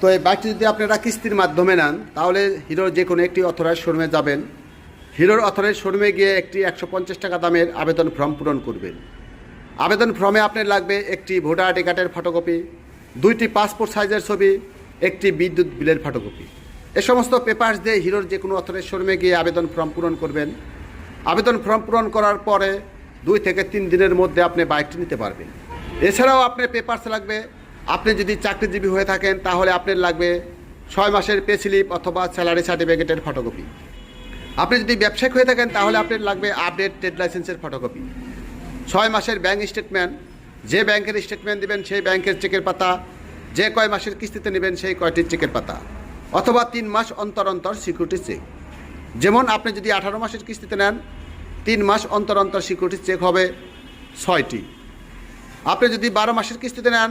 তো এই বাইকটি যদি আপনারা কিস্তির মাধ্যমে নেন, তাহলে হিরোর যে কোনো একটি অথরাইজ শোরুমে যাবেন। হিরোর অথরাইজ শোরুমে গিয়ে একটি একশো পঞ্চাশ টাকা দামের আবেদন ফর্ম পূরণ করবেন। আবেদন ফর্মে আপনার লাগবে একটি ভোটার আইডি কার্ডের ফটোকপি, দুইটি পাসপোর্ট সাইজের ছবি, একটি বিদ্যুৎ বিলের ফটোকপি। এ সমস্ত পেপার্স দিয়ে হিরোর যে কোনো অথরাইজ শোরুমে গিয়ে আবেদন ফর্ম পূরণ করবেন। আবেদন ফর্ম পূরণ করার পরে দুই থেকে তিন দিনের মধ্যে আপনি বাইকটি নিতে পারবেন। এছাড়াও আপনার পেপার্স লাগবে আপনি যদি চাকরিজীবী হয়ে থাকেন, তাহলে আপনার লাগবে ছয় মাসের পে স্লিপ অথবা স্যালারি সার্টিফিকেটের ফটোকপি। আপনি যদি ব্যবসায়িক হয়ে থাকেন, তাহলে আপনার লাগবে আপডেট ট্রেড লাইসেন্সের ফটোকপি। ছয় মাসের ব্যাংক স্টেটমেন্ট, যে ব্যাংকের স্টেটমেন্ট দিবেন, সেই ব্যাংকের চেকের পাতা, যে কয় মাসের কিস্তিতে নেবেন, সেই কয়টির চেকের পাতা, অথবা তিন মাস অন্তর অন্তর সিকিউরিটি চেক। যেমন আপনি যদি আঠারো মাসের কিস্তিতে নেন, তিন মাস অন্তর অন্তর সিকিউরিটি চেক হবে ছয়টি। আপনি যদি বারো মাসের কিস্তিতে নেন